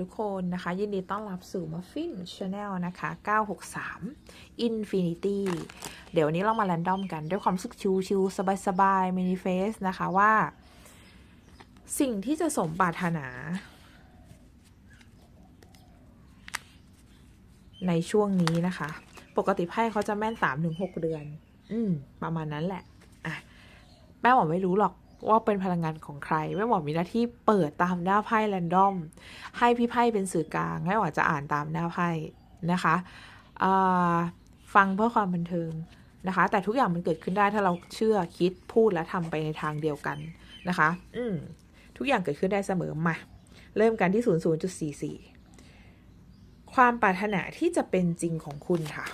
ทุกคนนะคะ ยินดีต้อนรับสู่ Muffin Channel นะคะ 963 Infinity เดี๋ยววันนี้เรามาแรนดอมกัน ด้วยความสึกชิวๆสบายๆมินิเฟสนะคะว่า สิ่งที่จะสมปรารถนา ในช่วงนี้นะคะ ปกติไพ่เขาจะแม่น 3-6 เดือน อืม ประมาณนั้นแหละ อะแม่หมอไม่รู้หรอก ว่าเป็นพลังงานของใคร แม่หมอมีหน้าที่เปิดตามหน้าไพ่แรนดอม ให้พี่ไพ่เป็นสื่อกลางแม่หมอจะอ่านตามหน้าไพ่นะคะฟังเพื่อความบันเทิงนะคะ แต่ทุกอย่างมันเกิดขึ้นได้ถ้าเราเชื่อคิดพูดและทำไปในทางเดียวกันนะคะ อืมทุกอย่างเกิดขึ้นได้เสมอมา เริ่มกันที่ 00.44 ความปรารถนาที่จะเป็นจริงของคุณค่ะ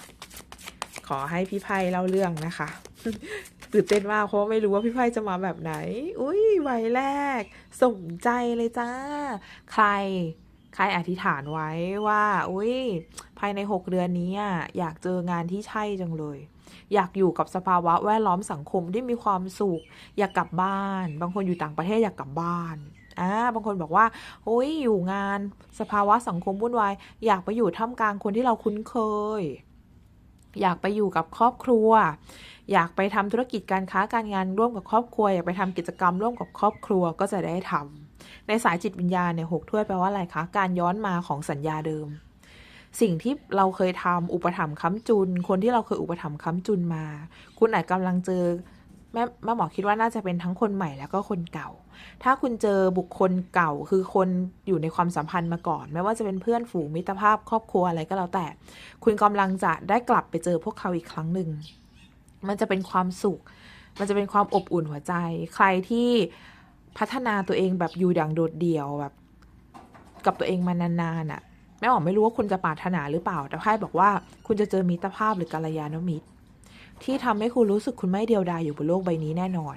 ขอให้พี่ไพ่เล่าเรื่องนะคะ ตื่นเต้นมากเพราะไม่รู้ว่าพี่ไพ่จะมาแบบไหน อุ้ยใบแรก สมใจเลยจ้า ใคร ใครอธิษฐานไว้ว่า อุ้ยภายใน 6 เดือนนี้อะอยากเจองานที่ใช่จังเลย อยากอยู่กับสภาวะแวดล้อมสังคมที่มีความสุข อยากกลับบ้าน บางคนอยู่ต่างประเทศอยากกลับบ้านอ่าบางคนบอกว่าโอ้ยอยู่งานสภาวะสังคมวุ่นวาย อยากไปอยู่ท่ามกลางคนที่เราคุ้นเคย อยากไปอยู่กับครอบครัว อยากไปทำธุรกิจการค้าการงานร่วมกับครอบครัว อยากไปทำกิจกรรมร่วมกับครอบครัวก็จะได้ทำในสายจิตวิญญาณเนี่ยหกถ้วยแปลว่าอะไรคะ การย้อนมาของสัญญาเดิม สิ่งที่เราเคยทำอุปถัมภ์ค้ำจุน คนที่เราเคยอุปถัมภ์ค้ำจุนมา คุณอาจกำลังเจอ แม่แม่หมอคิดว่าน่าจะเป็นทั้งคนใหม่แล้วก็คนเก่า ถ้าคุณเจอบุคคลเก่าคือคนอยู่ในความสัมพันธ์มาก่อน ไม่ว่าจะเป็นเพื่อนฝูงมิตรภาพครอบครัวอะไรก็แล้วแต่ คุณกำลังจะได้กลับไปเจอพวกเขาอีกครั้งหนึ่ง มันจะเป็นความสุข มันจะเป็นความอบอุ่นหัวใจ ใครที่พัฒนาตัวเองแบบอยู่อย่างโดดเดี่ยวแบบ กับตัวเองมานานๆอะแม่หมอไม่รู้ว่าคุณจะปรารถนาหรือเปล่า แต่ไพ่บอกว่าคุณจะเจอมิตรภาพหรือกัลยาณมิตร ที่ทำให้คุณรู้สึกคุณไม่เดียวดายอยู่บนโลกใบนี้แน่นอน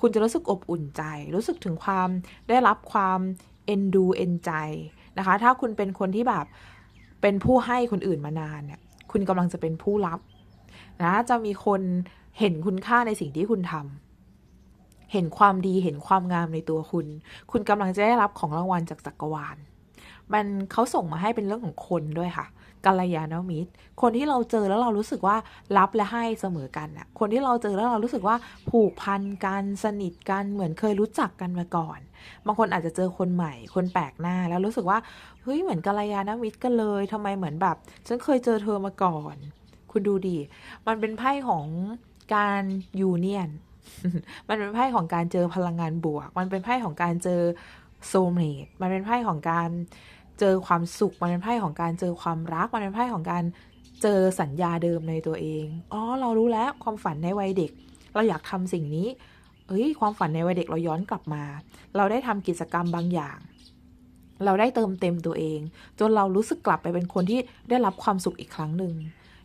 คุณจะรู้สึกอบอุ่นใจ รู้สึกถึงความได้รับความเอ็นดูเอ็นใจนะคะ ถ้าคุณเป็นคนที่แบบเป็นผู้ให้คนอื่นมานานเนี่ย คุณกำลังจะเป็นผู้รับนะจะมีคนเห็นคุณค่าในสิ่งที่คุณทำเห็นความดีเห็นความงามในตัวคุณ คุณกำลังจะได้รับของรางวัลจากจักรวาล มันเขาส่งมาให้เป็นเรื่องของคนด้วยค่ะ กัลยาณมิตร คนที่เราเจอแล้วเรารู้สึกว่ารับและให้เสมอกันน่ะคนที่เราเจอแล้วเรารู้สึกว่าผูกพันกันสนิทกันเหมือนเคยรู้จักกันมาก่อน บางคนอาจจะเจอคนใหม่ คนแปลกหน้าแล้วรู้สึกว่าเฮ้ยเหมือนกัลยาณมิตรกันเลยทำไมเหมือนแบบฉันเคยเจอเธอมาก่อน คุณดูดิมันเป็นไพ่ของการยูเนียนมันเป็นไพ่ของการเจอพลังงานบวก มันเป็นไพ่ของการเจอโซเมตมันเป็นไพ่ของการ เจอความสุขมันเป็นไพ่ของการเจอความรักมันเป็นไพ่ของการเจอสัญญาเดิมในตัวเองอ๋อเรารู้แล้วความฝันในวัยเด็ก เราอยากทำสิ่งนี้เอ้ยความฝันในวัยเด็กเราย้อนกลับมา เราได้ทำกิจกรรมบางอย่าง เราได้เติมเต็มตัวเอง จนเรารู้สึกกลับไปเป็นคนที่ได้รับความสุขอีกครั้งหนึ่ง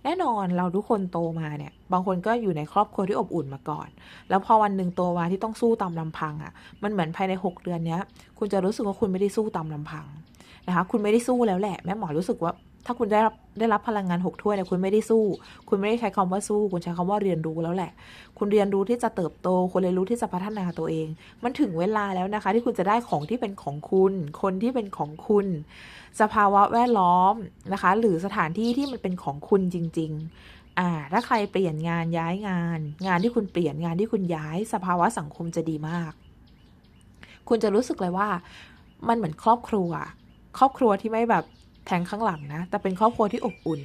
แน่นอนเราทุกคนโตมาเนี่ย บางคนก็อยู่ในครอบครัวที่อบอุ่นมาก่อน แล้วพอวันหนึ่งโตมาที่ต้องสู้ตามลำพังอะ่ะ มันเหมือนภายใน 6 เดือนเนี้ย คุณจะรู้สึกว่าคุณไม่ได้สู้ตามลำพัง นะคะ คุณไม่ได้สู้แล้วแหละ แม่หมอรู้สึกว่า ถ้าคุณได้รับได้รับพลังงานหกถ้วยเนี่ยคุณไม่ได้สู้ คุณไม่ได้ใช้คำว่าสู้ คุณใช้คำว่าเรียนรู้แล้วแหละ คุณเรียนรู้ที่จะเติบโต คุณเรียนรู้ที่จะพัฒนาตัวเอง มันถึงเวลาแล้วนะคะ ที่คุณจะได้ของที่เป็นของคุณ คนที่เป็นของคุณ สภาวะแวดล้อมนะคะ หรือสถานที่ที่มันเป็นของคุณจริง ๆอ่าถ้าใครเปลี่ยนงานย้ายงาน งานที่คุณเปลี่ยนงานที่คุณย้าย สภาวะสังคมจะดีมาก คุณจะรู้สึกเลยว่า มันเหมือนครอบครัว ครอบครัวที่ไม่แบบแทงข้างหลังนะ แต่เป็นครอบครัวที่อบอุ่น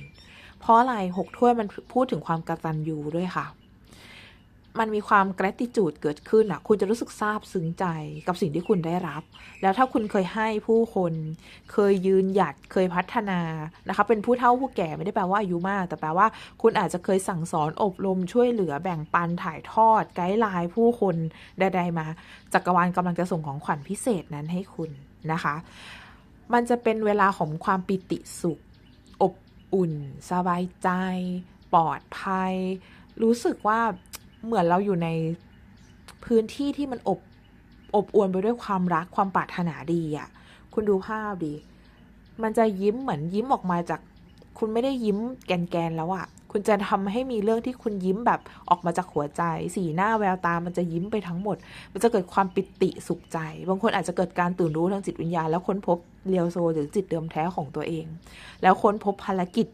เพราะอะไรหกถ้วยมันพูดถึงความกระตัญญูด้วยค่ะ มันมีความ gratitude เกิดขึ้นอะ คุณจะรู้สึกซาบซึ้งใจกับสิ่งที่คุณได้รับ แล้วถ้าคุณเคยให้ผู้คน เคยยืนหยัด เคยพัฒนานะคะ เป็นผู้เฒ่าผู้แก่ไม่ได้แปลว่าอายุมาก แต่แปลว่าคุณอาจจะเคยสั่งสอนอบรมช่วยเหลือแบ่งปันถ่ายทอด ไกด์ไลน์ผู้คนใดๆมาจักรวาลกำลังจะส่งของขวัญพิเศษนั้นให้คุณนะคะ มันจะเป็นเวลาของความปิติสุข อบอุ่น สบายใจ ปลอดภัย รู้สึกว่าเหมือนเราอยู่ในพื้นที่ที่มันอบอบอวลไปด้วยความรักความปรารถนาดีอะ่ะ คุณดูภาพดิ มันจะยิ้มเหมือนยิ้มออกมาจาก คุณไม่ได้ยิ้มแกนๆแล้วอะ่ะ คุณจะทำให้มีเรื่องที่คุณยิ้มแบบออกมาจากหัวใจ สีหน้าแววตามันจะยิ้มไปทั้งหมด มันจะเกิดความปิติสุขใจ บางคนอาจจะเกิดการตื่นรู้ทางจิตวิญญาณ แล้วค้นพบเรียวโซหรือจิตเดิมแท้ของตัวเอง แล้วค้นพบภารกิจ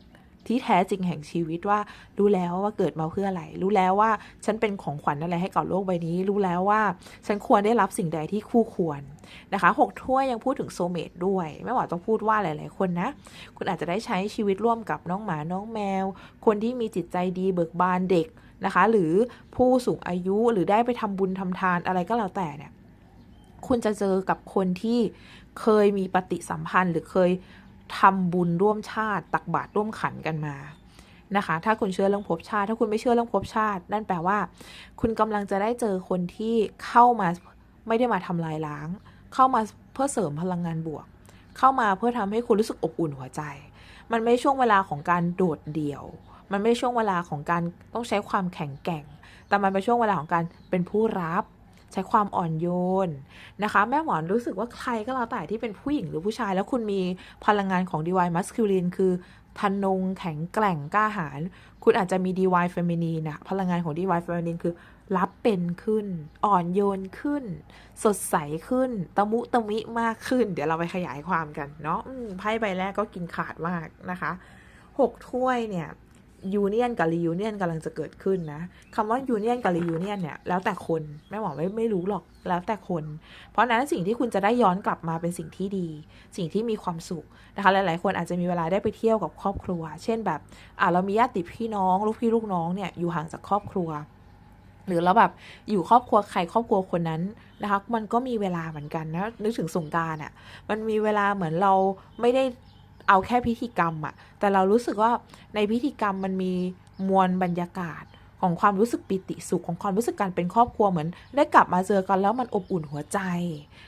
ที่แท้จริงแห่งชีวิตว่า รู้แล้วว่าเกิดมาเพื่ออะไร รู้แล้วว่าฉันเป็นของขวัญอะไรให้กับโลกใบนี้ รู้แล้วว่าฉันควรได้รับสิ่งใดที่คู่ควรนะคะหกถ้วยยังพูดถึงโซเมตด้วย ไม่ว่าต้องพูดว่าหลาย ๆ คนนะ คุณอาจจะได้ใช้ชีวิตร่วมกับน้องหมาน้องแมว คนที่มีจิตใจดีเบิกบานเด็กนะคะ หรือผู้สูงอายุหรือได้ไปทำบุญทำทานอะไรก็แล้วแต่เนี่ยคุณจะเจอกับคนที่เคยมีปฏิสัมพันธ์หรือเคย ทำบุญร่วมชาติตักบาตรร่วมขันกันมานะคะ ถ้าคุณเชื่อเรื่องภพชาติ ถ้าคุณไม่เชื่อเรื่องภพชาติ นั่นแปลว่า คุณกำลังจะได้เจอคนที่เข้ามาไม่ได้มาทำลายล้าง เข้ามาเพื่อเสริมพลังงานบวก เข้ามาเพื่อทำให้คุณรู้สึกอบอุ่นหัวใจ มันไม่ช่วงเวลาของการโดดเดี่ยว มันไม่ช่วงเวลาของการต้องใช้ความแข็งแกร่ง แต่มันเป็นช่วงเวลาของการเป็นผู้รับ ใช้ความอ่อนโยนนะคะ แม่หมอนรู้สึกว่าใครก็แล้วแต่ที่เป็นผู้หญิงหรือผู้ชาย แล้วคุณมีพลังงานของ Divine Masculine คือทนงแข็งแกร่งกล้าหาญคุณอาจจะมี Divine Feminine นะพลังงานของ Divine Feminine คือรับเป็นขึ้น อ่อนโยนขึ้น สดใสขึ้น ตะมุตะมิมากขึ้น เดี๋ยวเราไปขยายความกันเนาะไพ่ใบแรกก็กินขาดมากนะคะหกถ้วยเนี่ย ยูเนียนกับรียูเนียนกำลังจะเกิดขึ้นนะคำว่ายูเนียนกับรียูเนียนเนี่ยแล้วแต่คนแม่หมอไม่ไม่รู้หรอกแล้วแต่คน เพราะนั้นสิ่งที่คุณจะได้ย้อนกลับมาเป็นสิ่งที่ดี สิ่งที่มีความสุขนะคะหลาย ๆ คนอาจจะมีเวลาได้ไปเที่ยวกับครอบครัว เช่นแบบอ่าเรามีญาติพี่น้องลูกพี่ลูกน้องเนี่ยอยู่ห่างจากครอบครัวหรือเราแบบอยู่ครอบครัวใครครอบครัวคนนั้นนะคะ มันก็มีเวลาเหมือนกันนะนึกถึงสงการอะ่ะ มันมีเวลาเหมือนเราไม่ได้ เอาแค่พิธีกรรมอะแต่เรารู้สึกว่าในพิธีกรรมมันมีมวลบรรยากาศของความรู้สึกปิติสุขของความรู้สึกการเป็นครอบครัวเหมือน ได้กลับมาเจอกันแล้วมันอบอุ่นหัวใจ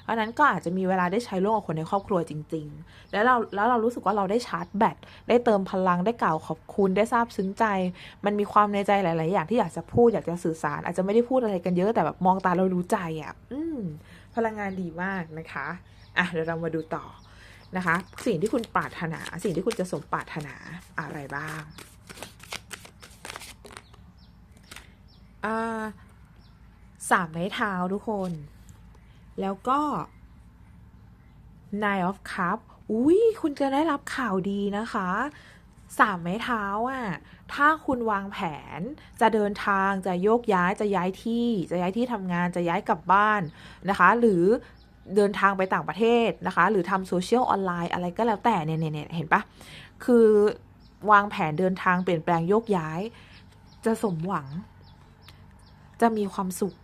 เพราะนั้นก็อาจจะมีเวลาได้ใช้ร่วมกับคนในครอบครัวจริง ๆ แล้วเราแล้วเรารู้สึกว่าเราได้ชาร์จแบตได้เติมพลังได้กล่าวขอบคุณได้ซาบซึ้งใจ มันมีความในใจหลาย ๆ อย่างที่อยากจะพูดอยากจะสื่อสาร อาจจะไม่ได้พูดอะไรกันเยอะแต่แบบมองตาเรารู้ใจอะ อืมพลังงานดีมากนะคะ อะเดี๋ยวเรามาดูต่อ นะคะ สิ่งที่คุณปรารถนา สิ่งที่คุณจะสมปรารถนาอะไรบ้างสามไม้เท้าทุกคน แล้วก็ Nine of Cup อุ้ยคุณจะได้รับข่าวดีนะคะสามไม้เท้าอะ ถ้าคุณวางแผนจะเดินทางจะโยกย้ายจะย้ายที่ จะย้ายที่ทำงานจะย้ายกลับบ้านนะคะ หรือ เดินทางไปต่างประเทศนะคะ หรือทำโซเชียลออนไลน์อะไรก็แล้วแต่เนี่ยเนี่ยเห็นปะคือวางแผนเดินทางเปลี่ยนแปลงโยกย้าย จะสมหวัง จะมีความสุข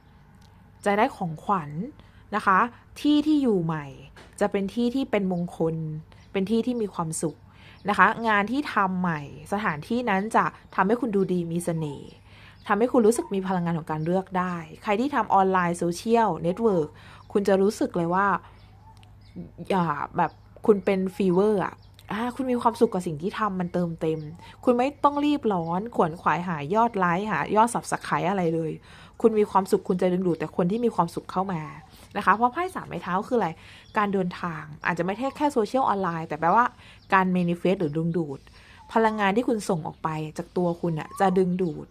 จะได้ของขวัญนะคะ ที่ที่อยู่ใหม่ จะเป็นที่ที่เป็นมงคล เป็นที่ที่มีความสุขนะคะ งานที่ทำใหม่ สถานที่นั้นจะทำให้คุณดูดีมีเสน่ห์ทำให้คุณรู้สึกมีพลังงานของการเลือกได้ ใครที่ทำออนไลน์โซเชียลเน็ตเวิร์ก คุณจะรู้สึกเลยว่า อย่าแบบคุณเป็นฟีเวอร์อะอ่าคุณมีความสุขกับสิ่งที่ทำมันเติมเต็ม คุณไม่ต้องรีบร้อน ขวนขวายหายอดไลค์หายอดสับสไครอะไรเลย คุณมีความสุขคุณจะดึงดูดแต่คนที่มีความสุขเข้ามานะคะ เพราะไพ่สามไม้เท้าคืออะไร การเดินทางอาจจะไม่ใช่แค่โซเชียลออนไลน์แต่แปลว่าการเมนิเฟสหรือดึงดูด พลังงานที่คุณส่งออกไปจากตัวคุณอะจะดึงดูด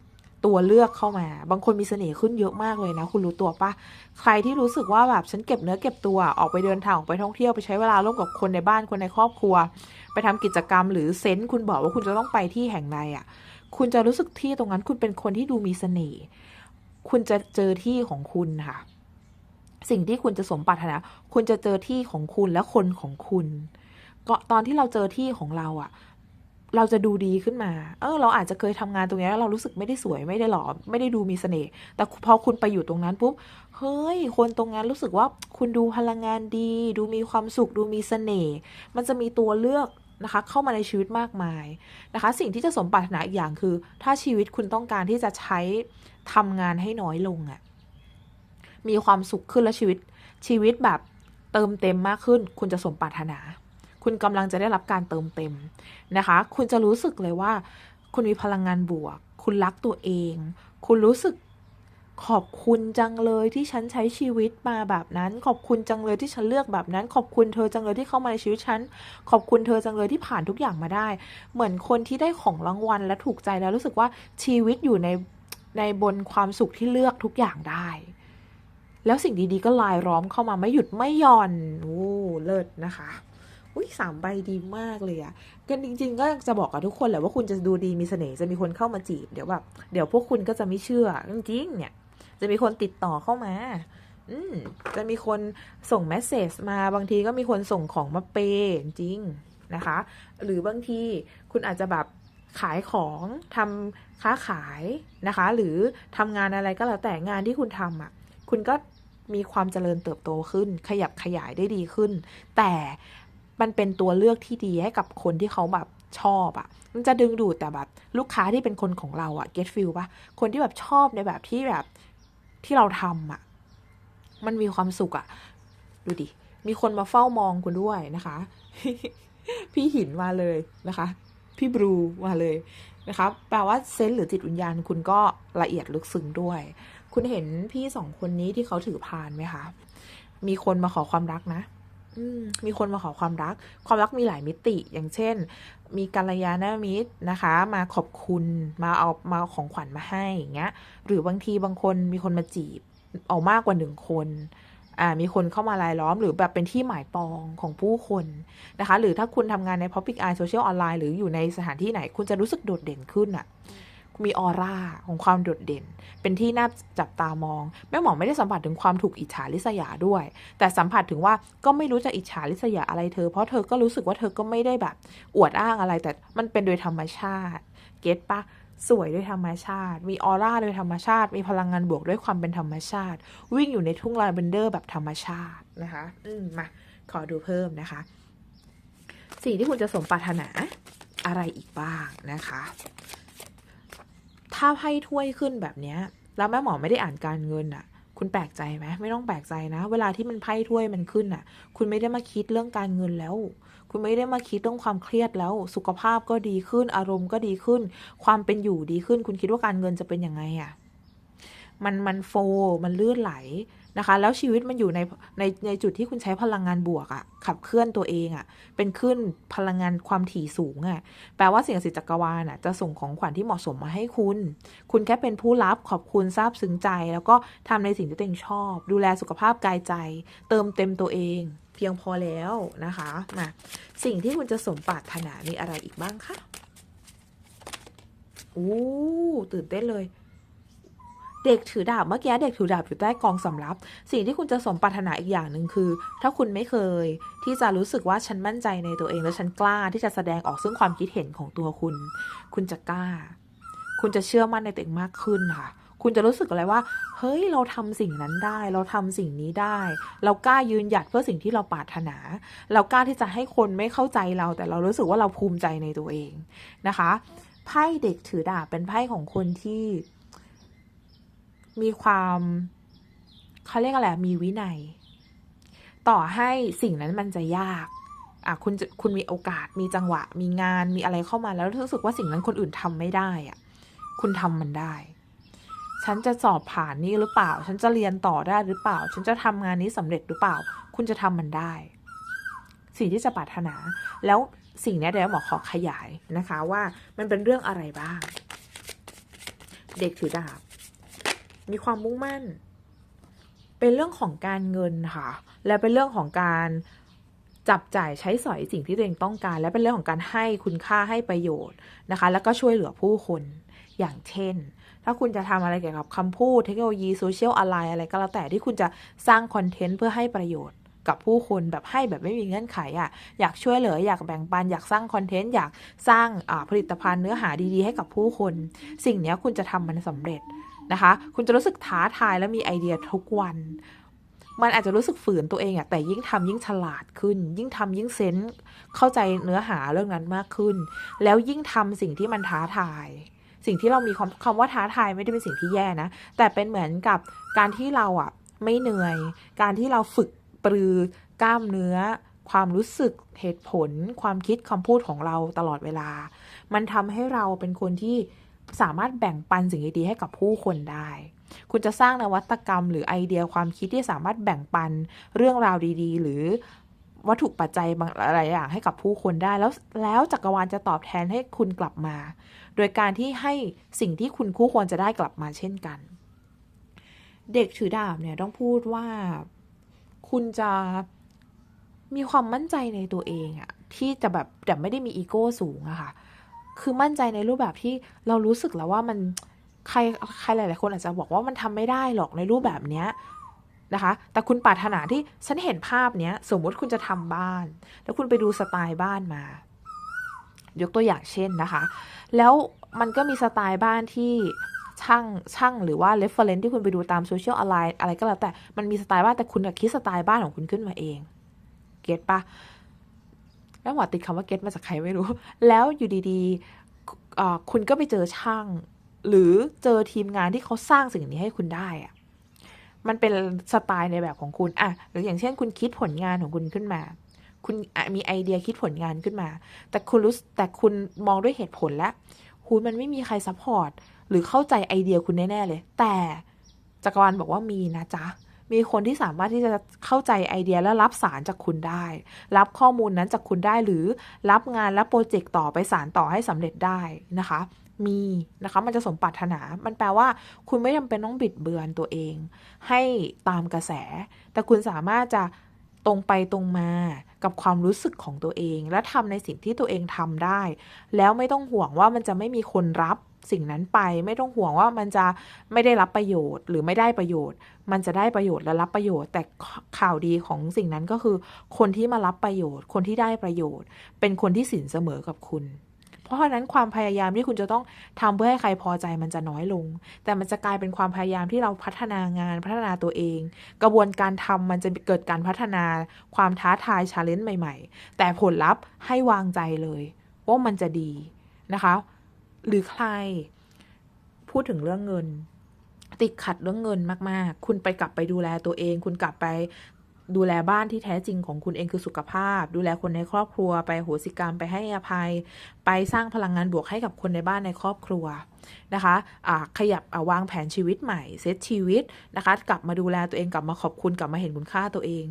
ตัวเลือกเข้ามา บางคนมีเสน่ห์ขึ้นเยอะมากเลยนะ คุณรู้ตัวปะใครที่รู้สึกว่าแบบฉันเก็บเนื้อเก็บตัวออกไปเดินทางออกไปท่องเที่ยวไปใช้เวลาร่วมกับคนในบ้านคนในครอบครัว ไปทำกิจกรรมหรือเซนต์คุณบอกว่าคุณจะต้องไปที่แห่งใดอะ คุณจะรู้สึกที่ตรงนั้นคุณเป็นคนที่ดูมีเสน่ห์ คุณจะเจอที่ของคุณค่ะ สิ่งที่คุณจะสมปรารถนา คุณจะเจอที่ของคุณและคนของคุณ ก็ตอนที่เราเจอที่ของเราอะ เราจะดูดีขึ้นมา เออ เราอาจจะเคยทำงานตรงนี้แล้วเรารู้สึกไม่ได้สวยไม่ได้หล่อไม่ได้ดูมีเสน่ห์ แต่พอคุณไปอยู่ตรงนั้นปุ๊บ เฮ้ย คนตรงนั้นรู้สึกว่าคุณดูพลังงานดี ดูมีความสุข ดูมีเสน่ห์ มันจะมีตัวเลือกนะคะ เข้ามาในชีวิตมากมายนะคะ สิ่งที่จะสมปรารถนาอีกอย่างคือ ถ้าชีวิตคุณต้องการที่จะใช้ทำงานให้น้อยลงอะ่ะ มีความสุขขึ้นและชีวิตชีวิตแบบเติมเต็มมากขึ้น คุณจะสมปรารถนา คุณกำลังจะได้รับการเติมเต็มนะคะ คุณจะรู้สึกเลยว่า คุณมีพลังงานบวก คุณรักตัวเอง คุณรู้สึกขอบคุณจังเลยที่ฉันใช้ชีวิตมาแบบนั้น ขอบคุณจังเลยที่ฉันเลือกแบบนั้น ขอบคุณเธอจังเลยที่เข้ามาในชีวิตฉัน ขอบคุณเธอจังเลยที่ผ่านทุกอย่างมาได้ เหมือนคนที่ได้ของรางวัลและถูกใจแล้วรู้สึกว่าชีวิตอยู่ในในบนความสุขที่เลือกทุกอย่างได้ แล้วสิ่งดีๆก็ลายล้อมเข้ามาไม่หยุดไม่หย่อน โอ้ เลิศนะคะ อุ้ยสามใบดีมากเลยอะกันจริง ๆ ก็จะบอกกับทุกคนแหละว่าคุณจะดูดีมีเสน่ห์จะมีคนเข้ามาจีบเดี๋ยวแบบเดี๋ยวพวกคุณก็จะไม่เชื่อจริงๆเนี่ย จะมีคนติดต่อเข้ามาอืมจะมีคนส่งเมสเซจมาบางทีก็มีคนส่งของมาเปย์จริงนะคะ หรือบางทีคุณอาจจะแบบขายของทำค้าขายนะคะ หรือทำงานอะไรก็แล้วแต่งานที่คุณทำอะ คุณก็มีความเจริญเติบโตขึ้น ขยับขยายได้ดีขึ้น แต่ มันเป็นตัวเลือกที่ดีให้กับคนที่เขาแบบชอบอะ่ะ มันจะดึงดูดแต่แบบลูกค้าที่เป็นคนของเราอะ่ะ get feel ปะคนที่แบบชอบในแบบที่แบบที่เราทำอะ่ะ มันมีความสุขอะ่ะ ดูดิ มีคนมาเฝ้ามองคุณด้วยนะคะ พี่หินมาเลยนะคะ พี่บลูมาเลยนะคะแปลว่าเซนส์หรือจิตวิญญาณคุณก็ละเอียดลึกซึ้งด้วย คุณเห็นพี่สองคนนี้ที่เขาถือพานไหมคะ มีคนมาขอความรักนะ มีคนมาขอความรัก ความรักมีหลายมิติ อย่างเช่น มีกัลยาณมิตรนะคะ มาขอบคุณ มาเอามาเอาของขวัญมาให้อย่างเงี้ย หรือบางทีบางคนมีคนมาจีบ เอามากกว่าหนึ่งคน อ่า มีคนเข้ามารายล้อม หรือแบบเป็นที่หมายปองของผู้คนนะคะ หรือถ้าคุณทำงานใน Public Eye Social Online หรืออยู่ในสถานที่ไหน คุณจะรู้สึกโดดเด่นขึ้นอะ มีออร่าของความโดดเด่น เป็นที่น่าจับตามอง แม่หมอไม่ได้สัมผัสถึงความถูกอิจฉาริษยาด้วย แต่สัมผัสถึงว่าก็ไม่รู้จะอิจฉาริษยาอะไรเธอ เพราะเธอก็รู้สึกว่าเธอก็ไม่ได้แบบ อวดอ้างอะไร แต่มันเป็นโดยธรรมชาติ เก็ตปะสวยด้วยธรรมชาติ มีออร่าโดยธรรมชาติ มีพลังงานบวกด้วยความเป็นธรรมชาติ วิ่งอยู่ในทุ่งลาเวนเดอร์แบบธรรมชาตินะคะ อืมมาขอดูเพิ่มนะคะ สิ่งที่คุณจะสมปรารถนาอะไรอีกบ้างนะคะ ถ้าไพ่ถ้วยขึ้นแบบเนี้ย แล้วแม่หมอไม่ได้อ่านการเงินอะ คุณแปลกใจไหมไม่ต้องแปลกใจนะ เวลาที่มันไพ่ถ้วยมันขึ้นอะ คุณไม่ได้มาคิดเรื่องการเงินแล้ว คุณไม่ได้มาคิดเรื่องความเครียดแล้ว สุขภาพก็ดีขึ้น อารมณ์ก็ดีขึ้น ความเป็นอยู่ดีขึ้น คุณคิดว่าการเงินจะเป็นยังไงอะ มันมันโฟ มันลื่นไหล นะคะ แล้วชีวิตมันอยู่ในในในจุดที่คุณใช้พลังงานบวกอะขับเคลื่อนตัวเองอะเป็นขึ้นพลังงานความถี่สูงอะแปลว่าสิ่งศักดิ์สิทธิ์จักรวาลอะจะส่งของขวัญที่เหมาะสมมาให้คุณ คุณแค่เป็นผู้รับขอบคุณซาบซึ้งใจ แล้วก็ทำในสิ่งที่ตัวเองชอบ ดูแลสุขภาพกายใจ เติมเต็มตัวเอง เพียงพอแล้วนะคะมาสิ่งที่คุณจะสมปรารถนามีอะไรอีกบ้างคะอู้ตื่นเต้นเลย เด็กถือดาบเมื่อกี้เด็กถือดาบอยู่ใต้กองสำรับ สิ่งที่คุณจะสมปรารถนาอีกอย่างหนึ่งคือ ถ้าคุณไม่เคย ที่จะรู้สึกว่าฉันมั่นใจในตัวเองและฉันกล้าที่จะแสดงออกซึ่งความคิดเห็นของตัวคุณ คุณจะกล้า คุณจะเชื่อมั่นในตัวเองมากขึ้นค่ะ คุณจะรู้สึกอะไรว่า เฮ้ยเราทำสิ่งนั้นได้ เราทำสิ่งนี้ได้ เรากล้ายืนหยัดเพื่อสิ่งที่เราปรารถนา เรากล้าที่จะให้คนไม่เข้าใจเรา แต่เรารู้สึกว่าเราภูมิใจในตัวเองนะคะไพ่เด็กถือดาบเป็นไพ่ของคนที่ มีความเขาเรียกอะไรมีวินัย ต่อให้สิ่งนั้นมันจะยากอะคุณคุณมีโอกาสมีจังหวะ มีงานมีอะไรเข้ามาแล้วรู้สึกว่าสิ่งนั้นคนอื่นทำไม่ได้อะ คุณทำมันได้ ฉันจะสอบผ่านนี้หรือเปล่า ฉันจะเรียนต่อได้หรือเปล่า ฉันจะทำงานนี้สำเร็จหรือเปล่า คุณจะทำมันได้ สิ่งที่จะปรารถนา แล้วสิ่งนี้เดี๋ยวหมอขอขยายนะคะ ว่ามันเป็นเรื่องอะไรบ้าง เด็กถือดาบ มีความมุ่งมั่น เป็นเรื่องของการเงินค่ะ และเป็นเรื่องของการจับจ่ายใช้สอยสิ่งที่ตัวเองต้องการ และเป็นเรื่องของการให้คุณค่าให้ประโยชน์นะคะ แล้วก็ช่วยเหลือผู้คนอย่างเช่น ถ้าคุณจะทำอะไรเกี่ยวกับคำพูดเทคโนโลยีโซเชียลอะไรอะไรก็แล้วแต่ที่คุณจะสร้างคอนเทนต์เพื่อให้ประโยชน์กับผู้คนแบบให้แบบไม่มีเงื่อนไขอะ่ะอยากช่วยเหลืออยากแบ่งปัน อยากสร้างคอนเทนต์อยากสร้างผลิตภัณฑ์เนื้อหาดีๆให้กับผู้คน สิ่งนี้คุณจะทำมันสำเร็จ นะคะ คุณจะรู้สึกท้าทายและมีไอเดียทุกวัน มันอาจจะรู้สึกฝืนตัวเองอะแต่ยิ่งทำยิ่งฉลาดขึ้น ยิ่งทำยิ่งเซนส์เข้าใจเนื้อหาเรื่องนั้นมากขึ้น แล้วยิ่งทำสิ่งที่มันท้าทาย สิ่งที่เรามีคำคำว่าท้าทายไม่ได้เป็นสิ่งที่แย่นะ แต่เป็นเหมือนกับการที่เราอะไม่เหนื่อย การที่เราฝึกปรือกล้ามเนื้อความรู้สึกเหตุผล ความคิดคำพูดของเราตลอดเวลา มันทำให้เราเป็นคนที่ สามารถแบ่งปันสิ่งดีๆให้กับผู้คนได้ คุณจะสร้างนวัตกรรม หรือไอเดียความคิดที่สามารถแบ่งปันเรื่องราวดีๆ หรือวัตถุปัจจัยบางอะไรอย่างให้กับผู้คนได้แล้วแล้วจักรวาลจะตอบแทนให้คุณกลับมา โดยการที่ให้สิ่งที่คุณคู่ควรจะได้กลับมาเช่นกัน เด็กถือดาบเนี่ยต้องพูดว่าคุณจะมีความมั่นใจในตัวเองอะที่จะแบบแต่ไม่ได้มีอีโก้สูงอะค่ะ คือมั่นใจในรูปแบบที่เรารู้สึกแล้วว่ามันใครใครหลาย ๆ คนอาจจะบอกว่ามันทำไม่ได้หรอกในรูปแบบเนี้ยนะคะ แต่คุณปรารถนาที่ฉันเห็นภาพเนี้ย สมมติคุณจะทำบ้าน แล้วคุณไปดูสไตล์บ้านมา ยกตัวอย่างเช่นนะคะ แล้วมันก็มีสไตล์บ้านที่ช่างช่างหรือว่า reference ที่คุณไปดูตามโซเชียลอะไรอะไรก็แล้วแต่ มันมีสไตล์บ้านแต่คุณคิดสไตล์บ้านของคุณขึ้นมาเอง เก็ตปะ แล้วหมอติดคำว่าเก็ตมาจากใครไม่รู้ แล้วอยู่ดีๆคุณก็ไปเจอช่าง หรือเจอทีมงานที่เขาสร้างสิ่งนี้ให้คุณได้อะมันเป็นสไตล์ในแบบของคุณอะหรืออย่างเช่น คุณคิดผลงานของคุณขึ้นมา คุณมีไอเดียคิดผลงานขึ้นมา แต่คุณรู้แต่คุณมองด้วยเหตุผลแล้วคุณมันไม่มีใครซัพพอร์ตหรือเข้าใจไอเดียคุณแน่ ๆ เลย แต่จักรวาลบอกว่ามีนะจ๊ะ มีคนที่สามารถที่จะเข้าใจไอเดียและรับสารจากคุณได้ รับข้อมูลนั้นจากคุณได้หรือรับงานและโปรเจกต์ต่อไปสารต่อให้สำเร็จได้นะคะ มีนะคะมันจะสมปรารถนา มันแปลว่า คุณไม่จำเป็นต้องบิดเบือนตัวเอง ให้ตามกระแส แต่คุณสามารถจะตรงไปตรงมากับความรู้สึกของตัวเอง และทำในสิ่งที่ตัวเองทำได้ แล้วไม่ต้องห่วงว่ามันจะไม่มีคนรับ สิ่งนั้นไป ไม่ต้องห่วงว่ามันจะไม่ได้รับประโยชน์ หรือไม่ได้ประโยชน์ มันจะได้ประโยชน์และรับประโยชน์ แต่ข่าวดีของสิ่งนั้นก็คือ คนที่มารับประโยชน์ คนที่ได้ประโยชน์ เป็นคนที่สินเสมอกับคุณ เพราะฉะนั้นความพยายามที่คุณจะต้องทำเพื่อให้ใครพอใจมันจะน้อยลง แต่มันจะกลายเป็นความพยายามที่เราพัฒนางานพัฒนาตัวเอง กระบวนการทำมันจะเกิดการพัฒนาความท้าทายชาเลนจ์ใหม่ ๆ แต่ผลลัพธ์ให้วางใจเลยว่ามันจะดีนะคะ หรือใคร พูดถึงเรื่องเงิน ติดขัดเรื่องเงินมาก ๆ คุณไปกลับไปดูแลตัวเอง คุณกลับไปดูแลบ้านที่แท้จริงของคุณเองคือสุขภาพ ดูแลคนในครอบครัว ไปโหสิกรรมไปให้อภัย ไปสร้างพลังงานบวกให้กับคนในบ้านในครอบครัวนะคะะขยับวางแผนชีวิตใหม่เซตชีวิตนะคะ กลับมาดูแลตัวเองกลับมาขอบคุณกลับมาเห็นคุณค่าตัวเอง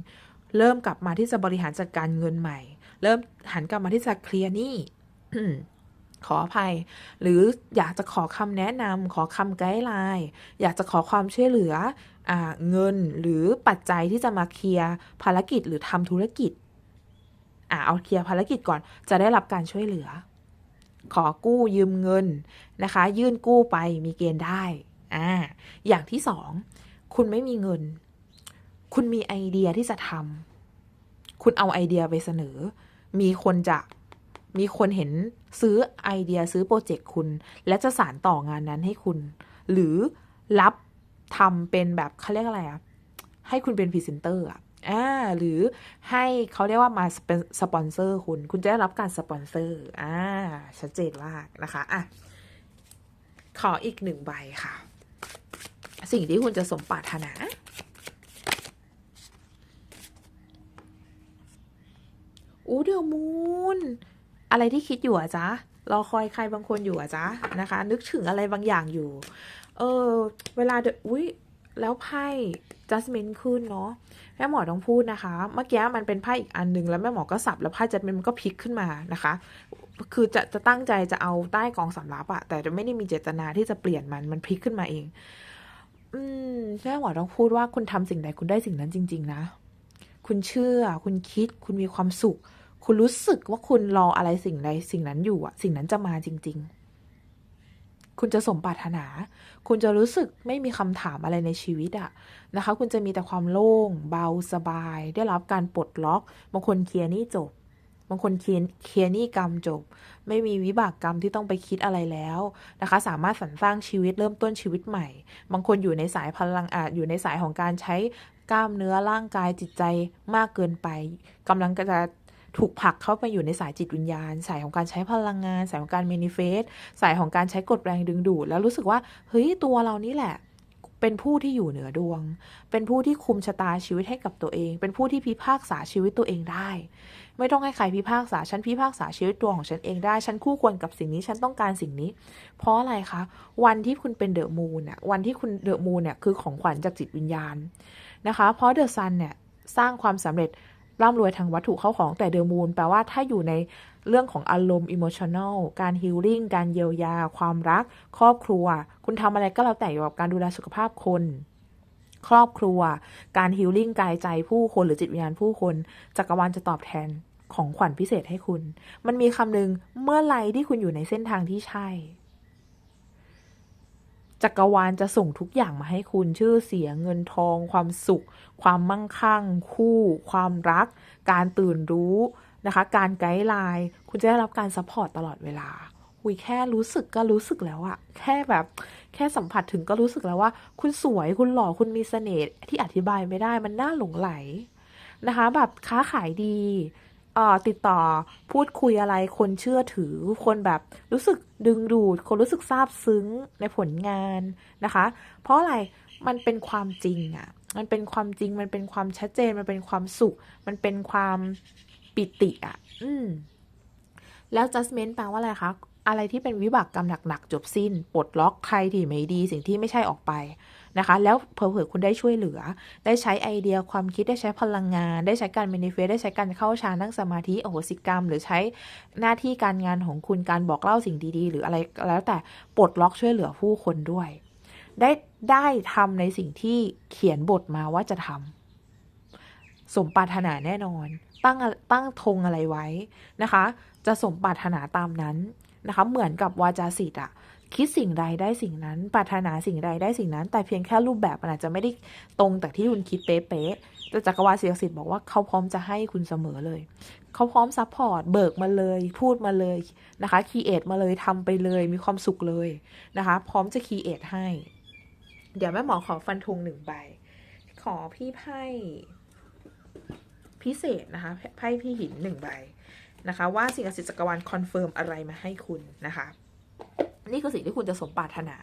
เริ่มกลับมาที่จะบริหารจัดการเงินใหม่ เริ่มหันกลับมาที่จะเคลียร์หนี้ ขออภัย หรืออยากจะขอคำแนะนำขอคำไกด์ไลน์อยากจะขอความช่วยเหลืออเงินหรือปัจจัยที่จะมาเคลียร์ภารกิจหรือทำธุรกิจอ่าเอาเคลียร์ภารกิจก่อนจะได้รับการช่วยเหลือ ขอกู้ยืมเงินนะคะ ยื่นกู้ไปมีเกณฑ์ได้อ่าอย่างที่สองคุณไม่มีเงิน คุณมีไอเดียที่จะทำคุณเอาไอเดียไปเสนอ มีคนจะ มีคนเห็นซื้อไอเดียซื้อโปรเจกต์คุณ และจะสารต่องานนั้นให้คุณ หรือรับทำเป็นแบบเขาเรียกอะไรอะให้คุณเป็นพรีเซนเตอร์อะอ่าหรือให้เขาเรียกว่ามาเป็นสปอนเซอร์คุณ คุณจะได้รับการสปอนเซอร์อ่าชัดเจนมากนะคะอะขออีกหนึ่งใบค่ะ สิ่งที่คุณจะสมปรารถนาอู้เดอมูน อะไรที่คิดอยู่อะจ๊ะรอคอยใครบางคนอยู่อะจ๊ะนะคะ นึกถึงอะไรบางอย่างอยู่ เออ เวลาเดอุ้ยแล้วไพ่จัสมินขึ้นเนาะแม่หมอต้องพูดนะคะ เมื่อกี้มันเป็นไพ่อีกอันหนึ่งแล้วแม่หมอก็สับแล้วไพ่จัสมินมันก็พลิกขึ้นมานะคะ คือจะจะตั้งใจจะเอาใต้กองสำรับอะแต่จะไม่ได้มีเจตนาที่จะเปลี่ยนมันมันพลิกขึ้นมาเอง อืมแม่หมอต้องพูดว่าคุณทำสิ่งใดคุณได้สิ่งนั้นจริง ๆ นะ คุณเชื่อ คุณคิด คุณมีความสุข คุณรู้สึกว่าคุณรออะไรสิ่งใดสิ่งนั้นอยู่อะสิ่งนั้นจะมาจริง ๆ คุณจะสมปรารถนา คุณจะรู้สึกไม่มีคำถามอะไรในชีวิตอะนะคะ คุณจะมีแต่ความโล่ง เบาสบาย ได้รับการปลดล็อกบางคนเคลียร์นี่จบบางคนเคลียร์เคลียร์นี่กรรมจบ ไม่มีวิบากกรรมที่ต้องไปคิดอะไรแล้วนะคะ สามารถสรรสร้างชีวิตเริ่มต้นชีวิตใหม่ บางคนอยู่ในสายพลังอาจอยู่ในสายของการใช้กล้ามเนื้อร่างกายจิตใจมากเกินไปกำลังจะ ถูกผลักเข้าไปอยู่ในสายจิตวิญญาณ สายของการใช้พลังงาน สายของการเมนิเฟสสายของการใช้กฎแรงดึงดูดแล้วรู้สึกว่าเฮ้ยตัวเรานี่แหละเป็นผู้ที่อยู่เหนือดวง เป็นผู้ที่คุมชะตาชีวิตให้กับตัวเอง เป็นผู้ที่พิพากษาชีวิตตัวเองได้ ไม่ต้องให้ใครพิพากษา ฉันพิพากษาชีวิตตัวของฉันเองได้ ฉันคู่ควรกับสิ่งนี้ ฉันต้องการสิ่งนี้ เพราะอะไรคะ วันที่คุณเป็นเดอะมูนอะวันที่คุณเดอะมูนเนี่ยคือของขวัญจากจิตวิญญาณนะคะ เพราะเดอะซันเนี่ยสร้างความสำเร็จ ร่ำรวยทางวัตถุเข้าของแต่เดอะมูนแปลว่าถ้าอยู่ในเรื่องของอารมณ์อิโมชัน a ลการฮิลลิ่งการเยียวยา ความรัก ครอบครัว คุณทำอะไรก็แล้วแต่เกี่ยวกับการดูแลสุขภาพคน ครอบครัว การฮิลลิ่งกายใจผู้คนหรือจิตวิญญาณผู้คนจักรวาลจะตอบแทนของขวัญพิเศษให้คุณ มันมีคำหนึ่งเมื่อไรที่คุณอยู่ในเส้นทางที่ใช่ จักรวาลจะส่งทุกอย่างมาให้คุณชื่อเสียงเงินทอง ความสุข ความมั่งคั่ง คู่ ความรัก การตื่นรู้นะคะ การไกด์ไลน์คุณจะได้รับการซัพพอร์ตตลอดเวลาหุยแค่รู้สึกก็รู้สึกแล้วอะแค่แบบ แค่สัมผัสถึงก็รู้สึกแล้วว่า คุณสวยคุณหล่อคุณมีเสน่ห์ที่อธิบายไม่ได้มันน่าหลงไหลนะคะ แบบค้าขายดี ติดต่อพูดคุยอะไรคนเชื่อถือ คนแบบรู้สึกดึงดูด คนรู้สึกซาบซึ้งในผลงานนะคะ เพราะอะไรมันเป็นความจริงอะมันเป็นความจริงมันเป็นความชัดเจนมันเป็นความสุข มันเป็นความปิติอะอืมแล้ว judgment แปลว่าอะไรคะอะไรที่เป็นวิบากกรรมหนักๆจบสิ้นปลดล็อกใครที่ไม่ดีสิ่งที่ไม่ใช่ออกไป นะคะ แล้วเผื่อๆคุณได้ช่วยเหลือ ได้ใช้ไอเดียความคิดได้ใช้พลังงาน ได้ใช้การ manifest ได้ใช้การเข้าฌานนั่งสมาธิโอโหสิกรรม หรือใช้หน้าที่การงานของคุณการบอกเล่าสิ่งดีๆ หรืออะไรแล้วแต่ปลดล็อกช่วยเหลือผู้คนด้วย ได้ได้ทำในสิ่งที่เขียนบทมาว่าจะทำสมปรารถนาแน่นอนตั้งตั้งธงอะไรไว้นะคะ จะสมปรารถนาตามนั้นนะคะ เหมือนกับวาจาสิทธ์อะ คิดสิ่งใดได้สิ่งนั้น ปรารถนาสิ่งใดได้สิ่งนั้น แต่เพียงแค่รูปแบบมันอาจจะไม่ได้ตรงแต่ที่คุณคิดเป๊ะๆแต่จักรวาลเสียสิทธิ์บอกว่าเขาพร้อมจะให้คุณเสมอเลย เขาพร้อมซัพพอร์ตเบิกมาเลย พูดมาเลยนะคะคีเอทมาเลยทำไปเลยมีความสุขเลยนะคะ พร้อมจะคีเอทให้ เดี๋ยวแม่หมอขอฟันธงหนึ่งใบ ขอพี่ไพ่พิเศษนะคะไพ่พี่หินหนึ่งใบนะคะ ว่าสิ่งศักดิ์สิทธิ์จักรวาลคอนเฟิร์มอะไรมาให้คุณนะคะ นี่คือสิ่งที่คุณจะสมปรารถนา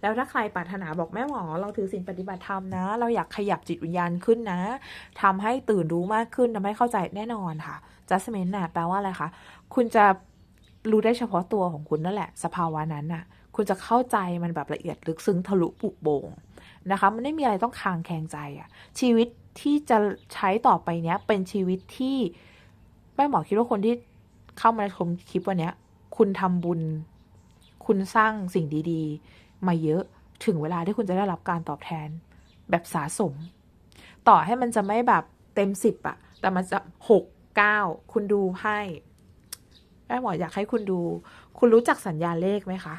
แล้วถ้าใครปรารถนาบอกแม่หมอ เราถือศีลปฏิบัติธรรมนะ เราอยากขยับจิตวิญญาณขึ้นนะทำให้ตื่นรู้มากขึ้นทำให้เข้าใจแน่นอนค่ะ judgment น่ะแปลว่าอะไรคะ คุณจะรู้ได้เฉพาะตัวของคุณนั่นแหละ สภาวะนั้นน่ะ คุณจะเข้าใจมันแบบละเอียดลึกซึ้งทะลุปุโปงนะคะ มันไม่มีอะไรต้องคางแคงใจอะชีวิตที่จะใช้ต่อไปเนี้ย เป็นชีวิตที่แม่หมอคิดว่าคนที่เข้ามาชมคลิปวันเนี้ยคุณทำบุญ คุณสร้างสิ่งดีๆ มาเยอะถึงเวลาที่คุณจะได้รับการตอบแทน แบบสาสม ต่อให้มันจะไม่แบบเต็มสิบอะแต่มันจะหกเก้าคุณดูไพ่แม่หมออยากให้คุณดู คุณรู้จักสัญญาเลขไหมคะ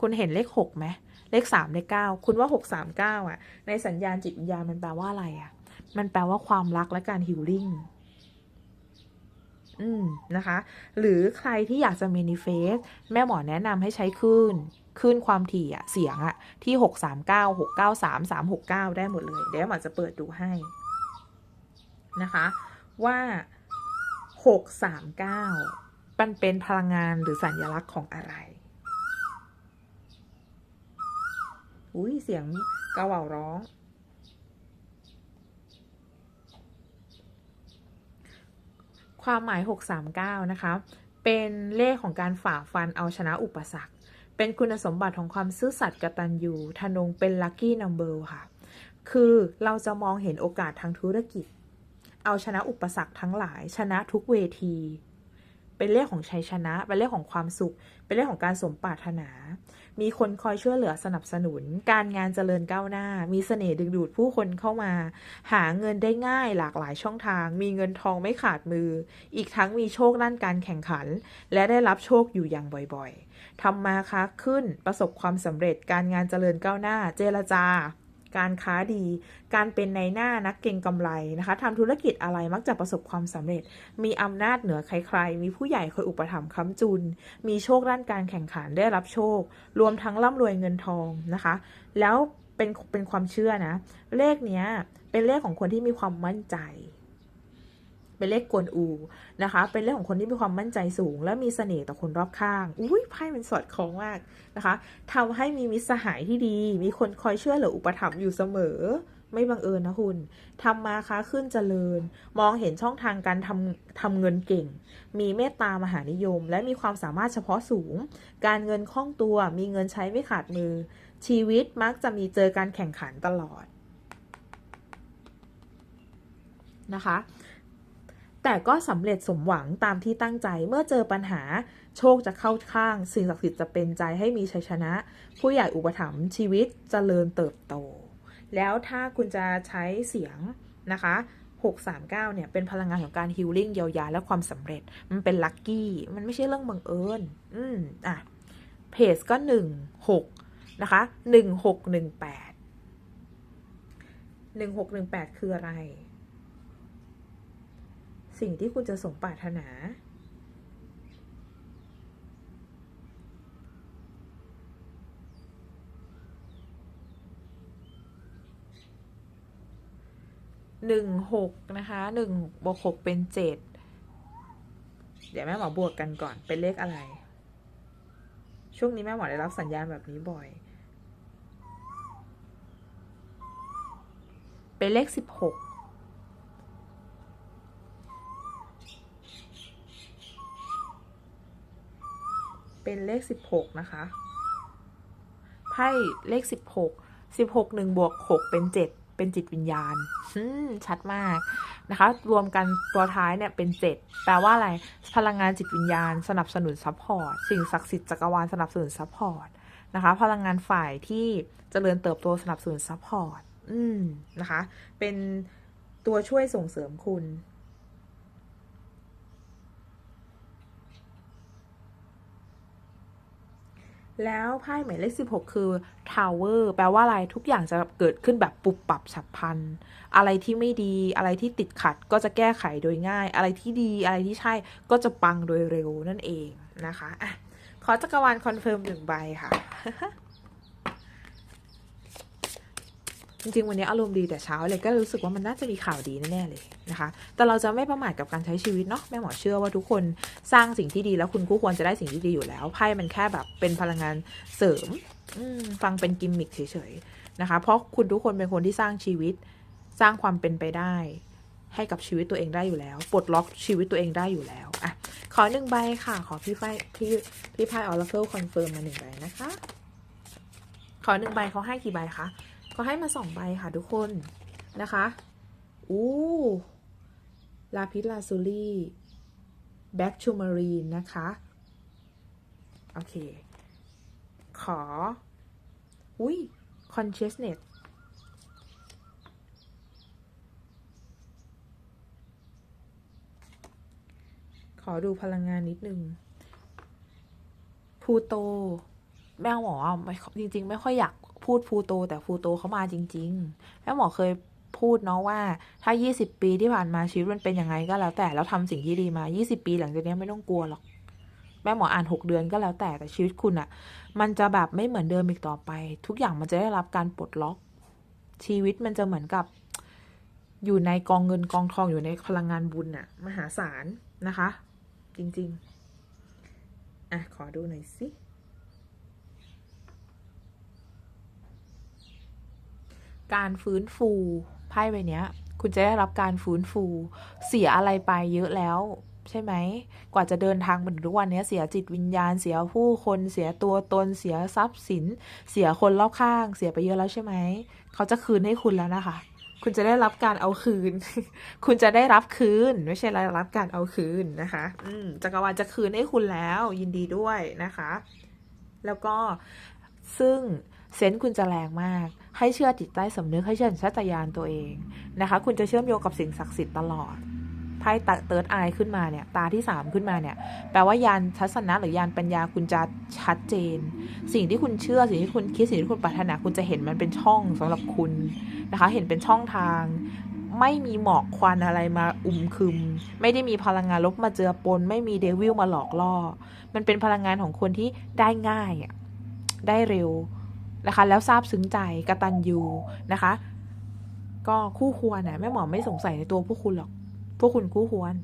คุณเห็นเลขหกไหมเลขสามเลขเก้าคุณว่าหกสามเก้าอะ ในสัญญาณจิตวิญญาณมันแปลว่าอะไรอะ มันแปลว่าความรักและการฮิลลิ่ง อืมนะคะ หรือใครที่อยากจะมินิเฟสแม่หมอแนะนำให้ใช้คลื่นคลื่นความถี่อะเสียงอะที่หกสามเก้าหกเก้าสามสามหกเก้าได้หมดเลย เดี๋ยวหมอจะเปิดดูให้นะคะ ว่าหกสามเก้ามันเป็นพลังงานหรือสัญลักษณ์ของอะไร อุ้ยเสียงกระว่าร้อง ความหมาย 639 นะคะ เป็นเลขของการฝ่าฟันเอาชนะอุปสรรค เป็นคุณสมบัติของความซื่อสัตย์กตัญญูทนงเป็นลัคกี้นัมเบอร์ค่ะ คือเราจะมองเห็นโอกาสทางธุรกิจ เอาชนะอุปสรรคทั้งหลาย ชนะทุกเวที เป็นเลขของชัยชนะ เป็นเลขของความสุข เป็นเลขของการสมปรารถนา มีคนคอยช่วยเหลือสนับสนุน การงานเจริญก้าวหน้า มีเสน่ห์ดึงดูดผู้คนเข้ามา หาเงินได้ง่ายหลากหลายช่องทาง มีเงินทองไม่ขาดมือ อีกทั้งมีโชคด้านการแข่งขัน และได้รับโชคอยู่อย่างบ่อยๆทำมาค้าขึ้นประสบความสำเร็จการงานเจริญก้าวหน้า เจรจา การค้าดี การเป็นในหน้านักเก็งกำไรนะคะทำธุรกิจอะไรมักจะประสบความสำเร็จ มีอำนาจเหนือใครๆ มีผู้ใหญ่คอยอุปถัมภ์ค้ำจุน มีโชคด้านการแข่งขันได้รับโชค รวมทั้งร่ำรวยเงินทองนะคะ แล้วเป็นเป็นความเชื่อนะ เลขเนี้ยเป็นเลขของคนที่มีความมั่นใจ เป็นเลขกวนอูนะคะ เป็นเลขของคนที่มีความมั่นใจสูง และมีเสน่ห์ต่อคนรอบข้าง อุ้ยไพ่มันสอดคล้องมากนะคะทำให้มีมิตรสหายที่ดี มีคนคอยช่วยเหลืออุปถัมภ์อยู่เสมอ ไม่บังเอิญนะคุณทำมาค้าขึ้นเจริญ มองเห็นช่องทางการทำทำเงินเก่ง มีเมตตามหานิยม และมีความสามารถเฉพาะสูง การเงินคล่องตัว มีเงินใช้ไม่ขาดมือ ชีวิตมักจะมีเจอการแข่งขันตลอดนะคะ แต่ก็สำเร็จสมหวังตามที่ตั้งใจเมื่อเจอปัญหาโชคจะเข้าข้าง สิ่งศักดิ์สิทธิ์จะเป็นใจให้มีชัยชนะ ผู้ใหญ่อุปถัมภ์ชีวิตจเจริญเติบโต แล้วถ้าคุณจะใช้เสียงนะคะ639เนี่ยเป็นพลังงานของการฮิลลิ่งเยียวยาและความสำเร็จ มันเป็นลัคกี้ มันไม่ใช่เรื่องบังเอิญ อืมอะ เพจก็ 1 6 นะคะ 1618 1618 คืออะไร สิ่งที่คุณจะสมปรารถนา หนึ่งหกนะคะหนึ่งบวกหกเป็นเจ็ดเดี๋ยวแม่หมอบวกกันก่อนเป็นเลขอะไร ช่วงนี้แม่หมอได้รับสัญญาณแบบนี้บ่อย เป็นเลขสิบหก เป็นเลขสิบหกนะคะ ไพ่เลขสิบหกสิบหกหนึ่งบวกหกเป็นเจ็ดเป็นจิตวิญญาณชัดมากนะคะ รวมกันตัวท้ายเนี่ยเป็นเจ็ดแปลว่าอะไร พลังงานจิตวิญญาณ สนับสนุนซัพพอร์ต สิ่งศักดิ์สิทธิ์จักรวาลสนับสนุนซัพพอร์ตนะคะ พลังงานฝ่ายที่เจริญเติบโตสนับสนุนซัพพอร์ต อืมนะคะ เป็นตัวช่วยส่งเสริมคุณ แล้วไพ่หมายเลข16 คือ Tower แปลว่าอะไรทุกอย่างจะเกิดขึ้นแบบปุบปับฉับพลัน อะไรที่ไม่ดีอะไรที่ติดขัดก็จะแก้ไขโดยง่าย อะไรที่ดีอะไรที่ใช่ก็จะปังโดยเร็วนั่นเองนะคะอะขอจักรวาลคอนเฟิร์มหนึ่งใบค่ะ จริงๆ วันนี้อารมณ์ดีแต่เช้าเลยก็รู้สึกว่ามันน่าจะมีข่าวดีแน่ๆเลยนะคะ แต่เราจะไม่ประมาทกับการใช้ชีวิตเนาะแม่หมอเชื่อว่าทุกคนสร้างสิ่งที่ดีแล้วคุณก็ควรจะได้สิ่งที่ดีอยู่แล้วไพ่มันแค่แบบเป็นพลังงานเสริมฟังเป็นกิมมิคเฉยๆนะคะ เพราะคุณทุกคนเป็นคนที่สร้างชีวิตสร้างความเป็นไปได้ ให้กับชีวิตตัวเองได้อยู่แล้วปลดล็อกชีวิตตัวเองได้อยู่แล้วอะขอหนึ่งใบค่ะ ขอพี่ไฟพี่พี่ไพ่ออร์เคิลคอนเฟิร์มมาหนึ่งใบนะคะ ขอหนึ่งใบเขาให้กี่ใบคะ เขาให้มาสองใบค่ะทุกคนนะคะอู้ลาพิสลาซูรี่แบ็กชูมารีนนะคะ โอเค ขอ อุ้ย consciousness ขอดูพลังงานนิดนึงพูโต แม่หมอจริง ๆ ไม่ค่อยอยาก พูดพูโต แต่พูโตเขามาจริง ๆแม่หมอเคยพูดเนาะว่าถ้า 20 ปีที่ผ่านมาชีวิตมันเป็นยังไงก็แล้วแต่แล้วทำสิ่งที่ดีมา 20 ปีหลังจากนี้ไม่ต้องกลัวหรอก แม่หมออ่าน 6 เดือนก็แล้วแต่แต่ชีวิตคุณอะมันจะแบบไม่เหมือนเดิมอีกต่อไป ทุกอย่างมันจะได้รับการปลดล็อก ชีวิตมันจะเหมือนกับ อยู่ในกองเงินกองทองอยู่ในพลังงานบุญอะมหาศาลนะคะ จริง ๆ อะ ขอดูหน่อยสิ การฟื้นฟูไพ่ใบนี้คุณจะได้รับการฟื้นฟูเสียอะไรไปเยอะแล้ว ใช่ไหม กว่าจะเดินทางมาถึงทุกวันนี้เสียจิตวิญญาณเสียผู้คนเสียตัวตนเสียทรัพย์สิน เสียคนรอบข้างเสียไปเยอะแล้วใช่ไหม เขาจะคืนให้คุณแล้วนะคะคุณจะได้รับการเอาคืน คุณจะได้รับคืน ไม่ใช่รับการเอาคืนนะคะ อืมจักรวาลจะคืนให้คุณแล้ว ยินดีด้วยนะคะ แล้วก็ซึ่งเซนต์คุณจะแรงมาก ให้เชื่อจิตใต้สำนึกให้เชื่อสัญชาตญาณตัวเองนะคะ คุณจะเชื่อมโยงกับสิ่งศักดิ์สิทธิ์ตลอดไพ่ตเติร์ดไอขึ้นมาเนี่ยตาที่สามขึ้นมาเนี่ยแปลว่ายานทัศนะหรือยานปัญญาคุณจะชัดเจน สิ่งที่คุณเชื่อสิ่งที่คุณคิดสิ่งที่คุณปรารถนาคุณจะเห็นมันเป็นช่องสำหรับคุณนะคะ เห็นเป็นช่องทาง ไม่มีหมอกควันอะไรมาอุ้มคึม ไม่ได้มีพลังงานลบมาเจือปน ไม่มีเดวิลมาหลอกล่อ มันเป็นพลังงานของคนที่ได้ง่ายอะได้เร็ว นะคะ แล้วซาบซึ้งใจกระตันยูนะคะ ก็คู่ควรนะแม่หมอไม่สงสัยในตัวพวกคุณหรอก พวกคุณคู่ควร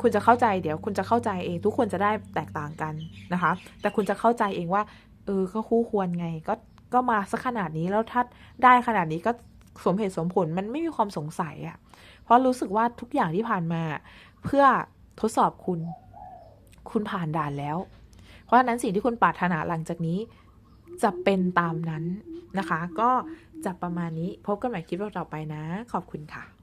คุณจะเข้าใจเดี๋ยวคุณจะเข้าใจเอง ทุกคนจะได้แตกต่างกันนะคะ แต่คุณจะเข้าใจเองว่า เออก็คู่ควรไง ก็ก็มาสักขนาดนี้แล้วถ้าได้ขนาดนี้ก็สมเหตุสมผลมันไม่มีความสงสัยอะ่ะ เพราะรู้สึกว่าทุกอย่างที่ผ่านมา เพื่อทดสอบคุณ คุณผ่านด่านแล้ว เพราะฉะนั้นสิ่งที่คุณปรารถนาหลังจากนี้ จะเป็นตามนั้นนะคะ ก็จะประมาณนี้พบกันใหม่คลิปต่อไปนะ ขอบคุณค่ะ